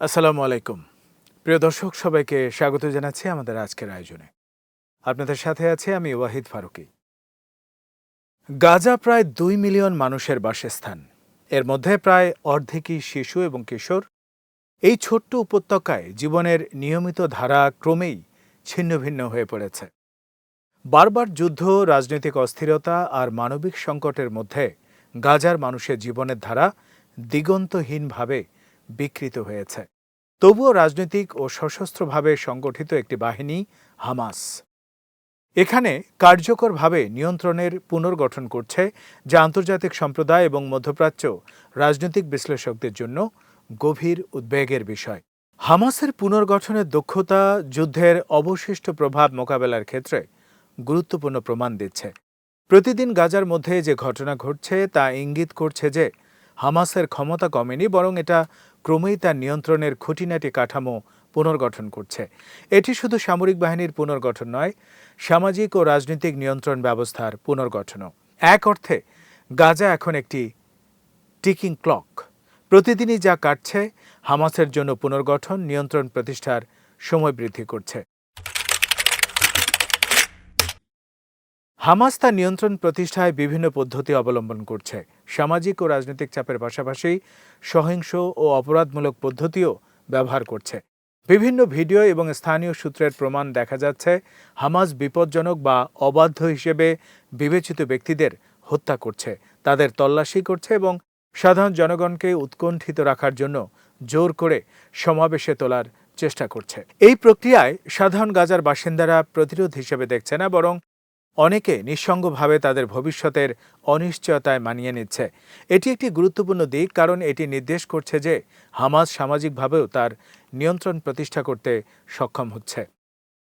আসসালামু আলাইকুম। প্রিয় দর্শক, সবাইকে স্বাগত জানাচ্ছি আমাদের আজকের আয়োজনে। আপনাদের সাথে আছে আমি ওয়াহিদ ফারুকি। গাজা প্রায় দুই মিলিয়ন মানুষের বাসস্থান। এর মধ্যে প্রায় অর্ধেকই শিশু এবং কিশোর। এই ছোট্ট উপত্যকায় জীবনের নিয়মিত ধারা ক্রমেই ছিন্নভিন্ন হয়ে পড়েছে। বারবার যুদ্ধ, রাজনৈতিক অস্থিরতা আর মানবিক সংকটের মধ্যে গাজার মানুষের জীবনের ধারা দিগন্তহীনভাবে বিকৃত হয়েছে। তবুও রাজনৈতিক ও সশস্ত্রভাবে সংগঠিত একটি বাহিনী, হামাস। এখানে কার্যকরভাবে নিয়ন্ত্রণের পুনর্গঠন করছে যা আন্তর্জাতিক সম্প্রদায় এবং মধ্যপ্রাচ্য রাজনৈতিক বিশ্লেষকদের জন্য গভীর উদ্বেগের বিষয়। হামাসের পুনর্গঠনের দক্ষতা যুদ্ধের অবশিষ্ট প্রভাব মোকাবেলার ক্ষেত্রে গুরুত্বপূর্ণ প্রমাণ দিচ্ছে। প্রতিদিন গাজার মধ্যে যে ঘটনা ঘটছে তা ইঙ্গিত করছে যে হামাসের ক্ষমতা কমেনি, বরং এটা ক্রমেই তার নিয়ন্ত্রণের খুঁটিনাটি কাঠামো পুনর্গঠন করছে। এটি শুধু সামরিক বাহিনীর পুনর্গঠন নয়, সামাজিক ও রাজনৈতিক নিয়ন্ত্রণ ব্যবস্থার পুনর্গঠনও। এক অর্থে, গাজা এখন একটি টিকিং ক্লক। প্রতিদিনই যা কাটছে, হামাসের জন্য পুনর্গঠন, নিয়ন্ত্রণ প্রতিষ্ঠার সময় বৃদ্ধি করছে। হামাস তার নিয়ন্ত্রণ প্রতিষ্ঠায় বিভিন্ন পদ্ধতি অবলম্বন করছে। সামাজিক ও রাজনৈতিক চাপের পাশাপাশি সহিংস ও অপরাধমূলক পদ্ধতিও ব্যবহার করছে। বিভিন্ন ভিডিও এবং স্থানীয় সূত্রের প্রমাণ দেখা যাচ্ছে, হামাস বিপজ্জনক বা অবাধ্য হিসেবে বিবেচিত ব্যক্তিদের হত্যা করছে। তাদের তল্লাশি করছে এবং সাধারণ জনগণকে উৎকণ্ঠিত রাখার জন্য জোর করে সমাবেশে তোলার চেষ্টা করছে। এই প্রক্রিয়ায় সাধারণ গাজার বাসিন্দারা প্রতিরোধ হিসেবে দেখছে না, বরং অনেকে নিঃসঙ্গভাবে তাদের ভবিষ্যতের অনিশ্চয়তায় মানিয়ে নিচ্ছে। এটি একটি গুরুত্বপূর্ণ দিক কারণ এটি নির্দেশ করছে যে হামাজ সামাজিকভাবেও তার নিয়ন্ত্রণ প্রতিষ্ঠা করতে সক্ষম হচ্ছে।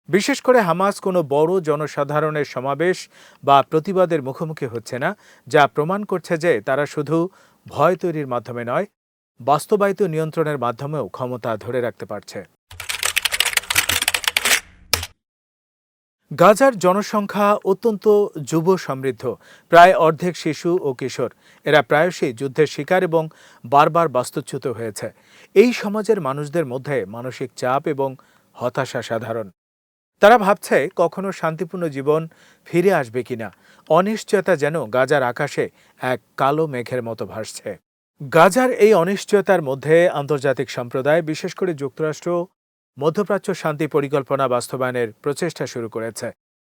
বিশেষ করে হামাস কোনো বড় জনসাধারণের সমাবেশ বা প্রতিবাদের মুখোমুখি হচ্ছে না, যা প্রমাণ করছে যে তারা শুধু ভয় তৈরির মাধ্যমে নয়, বাস্তবায়িত নিয়ন্ত্রণের মাধ্যমেও ক্ষমতা ধরে রাখতে পারছে। গাজার জনসংখ্যা অত্যন্ত যুব সমৃদ্ধ, প্রায় অর্ধেক শিশু ও কিশোর। এরা প্রায়শই যুদ্ধের শিকার এবং বারবার বাস্তুচ্যুত হয়েছে। এই সমাজের মানুষদের মধ্যে মানসিক চাপ এবং হতাশা সাধারণ। তারা ভাবছে কখনো শান্তিপূর্ণ জীবন ফিরে আসবে কিনা। অনিশ্চয়তা যেন গাজার আকাশে এক কালো মেঘের মতো ভাসছে। গাজার এই অনিশ্চয়তার মধ্যে আন্তর্জাতিক সম্প্রদায়, বিশেষ করে যুক্তরাষ্ট্র মধ্যপ্রাচ্য শান্তি পরিকল্পনা বাস্তবায়নের প্রচেষ্টা শুরু করেছে।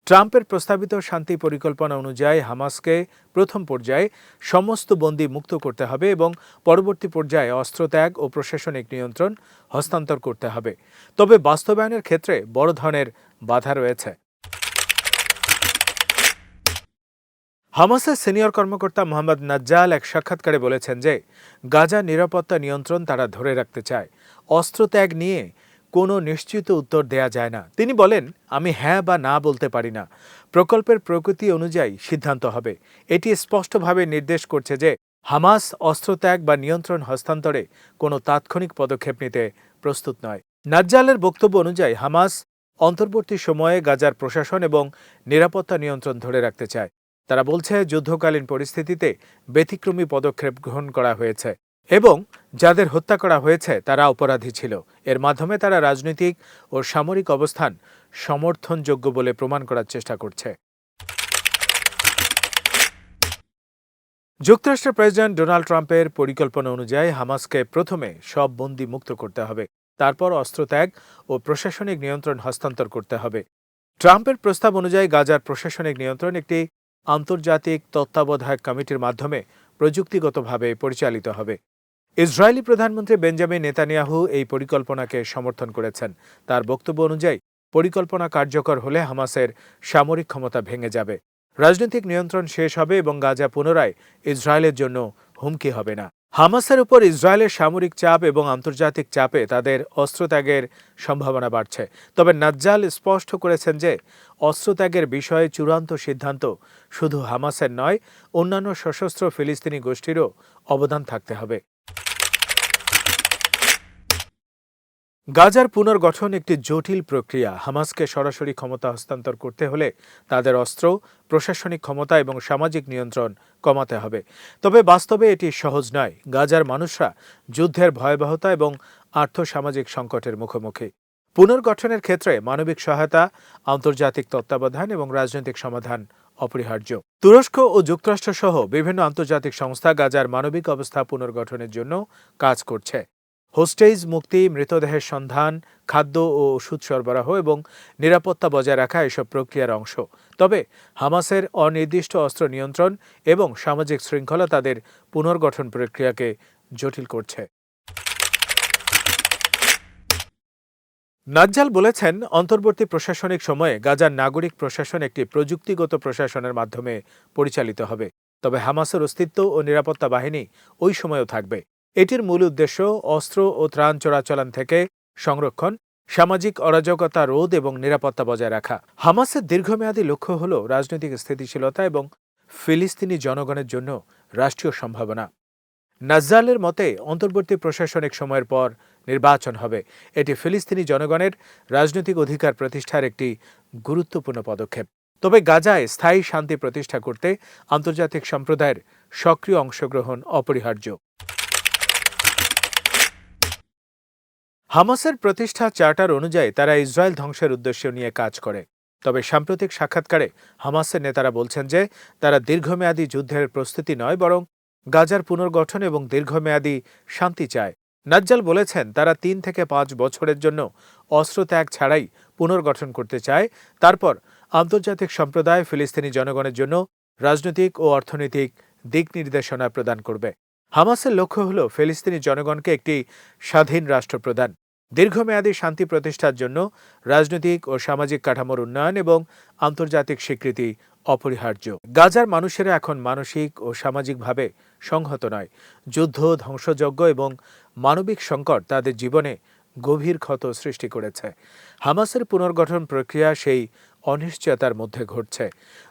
ট্রাম্পের প্রস্তাবিত শান্তি পরিকল্পনা অনুযায়ী হামাসকে প্রথম পর্যায়ে সমস্ত বন্দী মুক্ত করতে হবে এবং পরবর্তী পর্যায়ে অস্ত্রত্যাগ ও প্রশাসনিক নিয়ন্ত্রণ হস্তান্তর করতে হবে। তবে বাস্তবায়নের ক্ষেত্রে বড় ধরনের বাধা রয়েছে। হামাসের সিনিয়র কর্মকর্তা মোহাম্মদ নাজ্জাল এক সাক্ষাৎকারে বলেছেন যে গাজা নিরাপত্তা নিয়ন্ত্রণ তারা ধরে রাখতে চায়। অস্ত্রত্যাগ নিয়ে কোনো নিশ্চিত উত্তর দেয়া যায় না। তিনি বলেন, আমি হ্যাঁ বা না বলতে পারি না। প্রকল্পের প্রকৃতি অনুযায়ী সিদ্ধান্ত হবে। এটি স্পষ্টভাবে নির্দেশ করছে যে হামাস অস্ত্রত্যাগ বা নিয়ন্ত্রণ হস্তান্তরে কোনো তাৎক্ষণিক পদক্ষেপ নিতে প্রস্তুত নয়। নাজ্জালের বক্তব্য অনুযায়ী হামাস অন্তর্বর্তী সময়ে গাজার প্রশাসন এবং নিরাপত্তা নিয়ন্ত্রণ ধরে রাখতে চায়। তারা বলছে, যুদ্ধকালীন পরিস্থিতিতে ব্যতিক্রমী পদক্ষেপ গ্রহণ করা হয়েছে। এবং যাদের হত্যা করা হয়েছে, তারা অপরাধী ছিল। এর মাধ্যমে তারা রাজনৈতিক ও সামরিক অবস্থান সমর্থনযোগ্য বলে প্রমাণ করার চেষ্টা করছে। যুক্তরাষ্ট্রের প্রেসিডেন্ট ডোনাল্ড ট্রাম্পের পরিকল্পনা অনুযায়ী হামাসকে প্রথমে সব বন্দী মুক্ত করতে হবে। তারপর অস্ত্রত্যাগ ও প্রশাসনিক নিয়ন্ত্রণ হস্তান্তর করতে হবে। ট্রাম্পের প্রস্তাব অনুযায়ী গাজার প্রশাসনিক নিয়ন্ত্রণ একটি আন্তর্জাতিক তত্ত্বাবধায়ক কমিটির মাধ্যমে প্রযুক্তিগতভাবে পরিচালিত হবে। ইসরায়েলি প্রধানমন্ত্রী বেঞ্জামিন নেতানিয়াহু এই পরিকল্পনাকে সমর্থন করেছেন। তার বক্তব্য অনুযায়ী, পরিকল্পনা কার্যকর হলে হামাসের সামরিক ক্ষমতা ভেঙে যাবে। রাজনৈতিক নিয়ন্ত্রণ শেষ হবে এবং গাজা পুনরায় ইসরায়েলের জন্য হুমকি হবে না। হামাসের উপর ইসরায়েলের সামরিক চাপ এবং আন্তর্জাতিক চাপে তাদের অস্ত্রত্যাগের সম্ভাবনা বাড়ছে। তবে নাজ্জাল স্পষ্ট করেছেন যে, অস্ত্রত্যাগের বিষয়ে চূড়ান্ত সিদ্ধান্ত শুধু হামাসের নয়, অন্যান্য সশস্ত্র ফিলিস্তিনি গোষ্ঠীরও অবদান থাকতে হবে। গাজার পুনর্গঠন একটি জটিল প্রক্রিয়া। হামাসকে সরাসরি ক্ষমতা হস্তান্তর করতে হলে তাদের অস্ত্র, প্রশাসনিক ক্ষমতা এবং সামাজিক নিয়ন্ত্রণ কমাতে হবে। তবে বাস্তবে এটি সহজ নয়। গাজার মানুষরা যুদ্ধের ভয়াবহতা এবং আর্থসামাজিক সংকটের মুখোমুখি। পুনর্গঠনের ক্ষেত্রে মানবিক সহায়তা, আন্তর্জাতিক তত্ত্বাবধান এবং রাজনৈতিক সমাধান অপরিহার্য। তুরস্ক ও যুক্তরাষ্ট্র সহ বিভিন্ন আন্তর্জাতিক সংস্থা গাজার মানবিক অবস্থা পুনর্গঠনের জন্য কাজ করছে। হোস্টেজ, মুক্তি, মৃতদেহের সন্ধান, খাদ্য ও ওষুধ সরবরাহ এবং নিরাপত্তা বজায় রাখা এসব প্রক্রিয়ার অংশ। তবে হামাসের অনির্দিষ্ট অস্ত্র নিয়ন্ত্রণ এবং সামাজিক শৃঙ্খলা তাদের পুনর্গঠন প্রক্রিয়াকে জটিল করছে। নাজ্জাল বলেছেন, অন্তর্বর্তী প্রশাসনিক সময়ে গাজার নাগরিক প্রশাসন একটি প্রযুক্তিগত প্রশাসনের মাধ্যমে পরিচালিত হবে। তবে হামাসের অস্তিত্ব ও নিরাপত্তা বাহিনী ওই সময়ও থাকবে। এটির মূল উদ্দেশ্য অস্ত্র ও ত্রাণ চোরাচালান থেকে সংরক্ষণ, সামাজিক অরাজকতা রোধ এবং নিরাপত্তা বজায় রাখা। হামাসের দীর্ঘমেয়াদী লক্ষ্য হল রাজনৈতিক স্থিতিশীলতা এবং ফিলিস্তিনি জনগণের জন্য রাষ্ট্রীয় সম্ভাবনা। নাজ্জালের মতে, অন্তর্বর্তী প্রশাসনিক সময়ের পর নির্বাচন হবে। এটি ফিলিস্তিনি জনগণের রাজনৈতিক অধিকার প্রতিষ্ঠার একটি গুরুত্বপূর্ণ পদক্ষেপ। তবে গাজায় স্থায়ী শান্তি প্রতিষ্ঠা করতে আন্তর্জাতিক সম্প্রদায়ের সক্রিয় অংশগ্রহণ অপরিহার্য। হামাসের প্রতিষ্ঠা চার্টার অনুযায়ী তারা ইসরায়েল ধ্বংসের উদ্দেশ্য নিয়ে কাজ করে। তবে সাম্প্রতিক সাক্ষাৎকারে হামাসের নেতারা বলছেন যে, তারা দীর্ঘমেয়াদী যুদ্ধের প্রস্তুতি নয়, বরং গাজার পুনর্গঠন এবং দীর্ঘমেয়াদী শান্তি চায়। নাজ্জাল বলেছেন, তারা তিন থেকে পাঁচ বছরের জন্য অস্ত্র ত্যাগ ছাড়াই পুনর্গঠন করতে চায়। তারপর আন্তর্জাতিক সম্প্রদায় ফিলিস্তিনি জনগণের জন্য রাজনৈতিক ও অর্থনৈতিক দিক নির্দেশনা প্রদান করবে। হামাসের লক্ষ্য হল ফিলিস্তিনি জনগণকে একটি স্বাধীন রাষ্ট্র প্রদান, দীর্ঘমেয়াদী শান্তি প্রতিষ্ঠার জন্য রাজনৈতিক ও সামাজিক কাঠামোর উন্নয়ন এবং আন্তর্জাতিক স্বীকৃতি অপরিহার্য। গাজার মানুষেরা এখন মানসিক ও সামাজিকভাবে সংহত নয়। যুদ্ধ, ধ্বংসযজ্ঞ এবং মানবিক সংকট তাদের জীবনে গভীর ক্ষত সৃষ্টি করেছে। হামাসের পুনর্গঠন প্রক্রিয়া সেই অনিশ্চয়তার মধ্যে ঘটছে।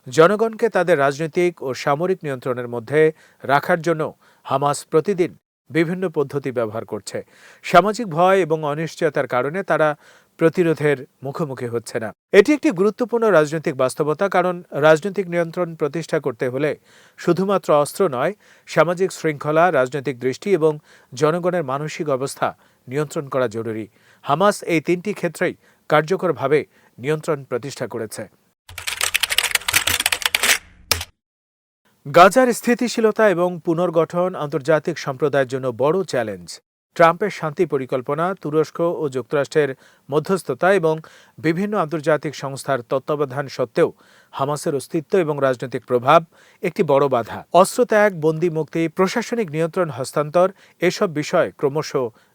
জনগণকে তাদের রাজনৈতিক ও সামরিক নিয়ন্ত্রণের মধ্যে রাখার জন্য হামাস প্রতিদিন বিভিন্ন পদ্ধতি ব্যবহার করছে। সামাজিক ভয় এবং অনিশ্চয়তার কারণে তারা প্রতিরোধের মুখোমুখি হচ্ছে না। এটি একটি গুরুত্বপূর্ণ রাজনৈতিক বাস্তবতা, কারণ রাজনৈতিক নিয়ন্ত্রণ প্রতিষ্ঠা করতে হলে শুধুমাত্র অস্ত্র নয়, সামাজিক শৃঙ্খলা, রাজনৈতিক দৃষ্টি এবং জনগণের মানসিক অবস্থা নিয়ন্ত্রণ করা জরুরি। হামাস এই তিনটি ক্ষেত্রেই কার্যকরভাবে নিয়ন্ত্রণ প্রতিষ্ঠা করেছে। গাজার স্থিতিশীলতা এবং পুনর্গঠন আন্তর্জাতিক সম্প্রদায়ের জন্য বড় চ্যালেঞ্জ। ট্রাম্পের শান্তি পরিকল্পনা, তুরস্ক ও যুক্তরাষ্ট্রের মধ্যস্থতা এবং বিভিন্ন আন্তর্জাতিক সংস্থার তত্ত্বাবধান সত্ত্বেও হামাসের অস্তিত্ব এবং রাজনৈতিক প্রভাব একটি বড় বাধা। অস্ত্রত্যাগ, বন্দি মুক্তি, প্রশাসনিক নিয়ন্ত্রণ, হস্তান্তর, এসব বিষয় ক্রমশ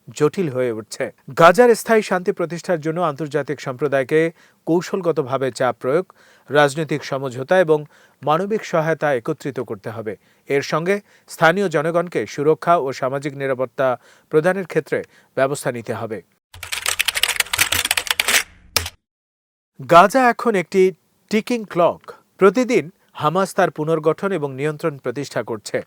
জটিল হয়ে উঠছে। গাজার স্থায়ী শান্তি প্রতিষ্ঠার জন্য আন্তর্জাতিক সম্প্রদায়কে কৌশলগতভাবে চাপ প্রয়োগ, রাজনৈতিক সমঝোতা এবং মানবিক সহায়তা একত্রিত করতে হবে। এর সঙ্গে স্থানীয় জনগণকে সুরক্ষা ও সামাজিক নিরাপত্তা প্রদানের ক্ষেত্রে ব্যবস্থা নিতে হবে। গাজা এখন একটি টিকিং ক্লক। প্রতিদিন হামাস তার পুনর্গঠন এবং নিয়ন্ত্রণ প্রতিষ্ঠা করছে।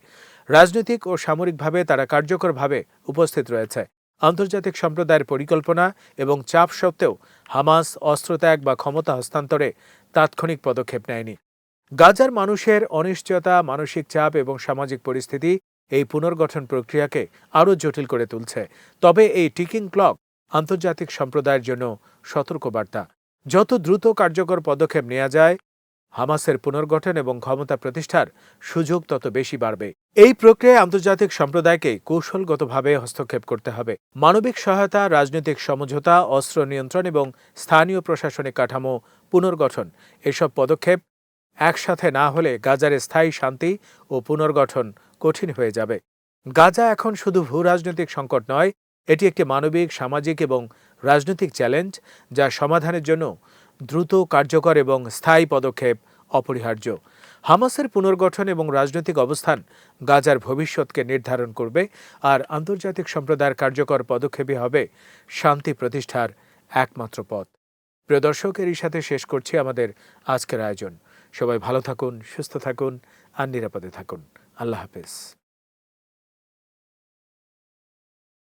রাজনৈতিক ও সামরিকভাবে তারা কার্যকরভাবে উপস্থিত রয়েছে। আন্তর্জাতিক সম্প্রদায়ের পরিকল্পনা এবং চাপ সত্ত্বেও হামাস অস্ত্রত্যাগ বা ক্ষমতা হস্তান্তরে তাৎক্ষণিক পদক্ষেপ নেয়নি। গাজার মানুষের অনিশ্চয়তা, মানসিক চাপ এবং সামাজিক পরিস্থিতি এই পুনর্গঠন প্রক্রিয়াকে আরও জটিল করে তুলছে। তবে এই টিকিং ক্লক আন্তর্জাতিক সম্প্রদায়ের জন্য সতর্কবার্তা। যত দ্রুত কার্যকর পদক্ষেপ নেওয়া যায় হামাসের পুনর্গঠন এবং ক্ষমতা প্রতিষ্ঠার সুযোগ তত বেশি বাড়বে। এই প্রক্রিয়ায় আন্তর্জাতিক সম্প্রদায়কে কৌশলগতভাবে হস্তক্ষেপ করতে হবে। মানবিক সহায়তা, রাজনৈতিক সমঝোতা, অস্ত্র নিয়ন্ত্রণ এবং স্থানীয় প্রশাসনিক কাঠামো পুনর্গঠন, এসব পদক্ষেপ একসাথে না হলে গাজার স্থায়ী শান্তি ও পুনর্গঠন কঠিন হয়ে যাবে। গাজা এখন শুধু ভূ রাজনৈতিক সংকট নয়, এটি একটি মানবিক, সামাজিক এবং রাজনৈতিক চ্যালেঞ্জ যা সমাধানের জন্য দ্রুত, কার্যকর এবং স্থায়ী পদক্ষেপ অপরিহার্য। হামাসের পুনর্গঠন এবং রাজনৈতিক অবস্থান গাজার ভবিষ্যৎকে নির্ধারণ করবে আর আন্তর্জাতিক সম্প্রদায়ের কার্যকর পদক্ষেপই হবে শান্তি প্রতিষ্ঠার একমাত্র পথ। প্রিয় দর্শক, এরই সাথে শেষ করছি আমাদের আজকের আয়োজন। সবাই ভালো থাকুন, সুস্থ থাকুন আর নিরাপদে থাকুন। আল্লাহ হাফেজ।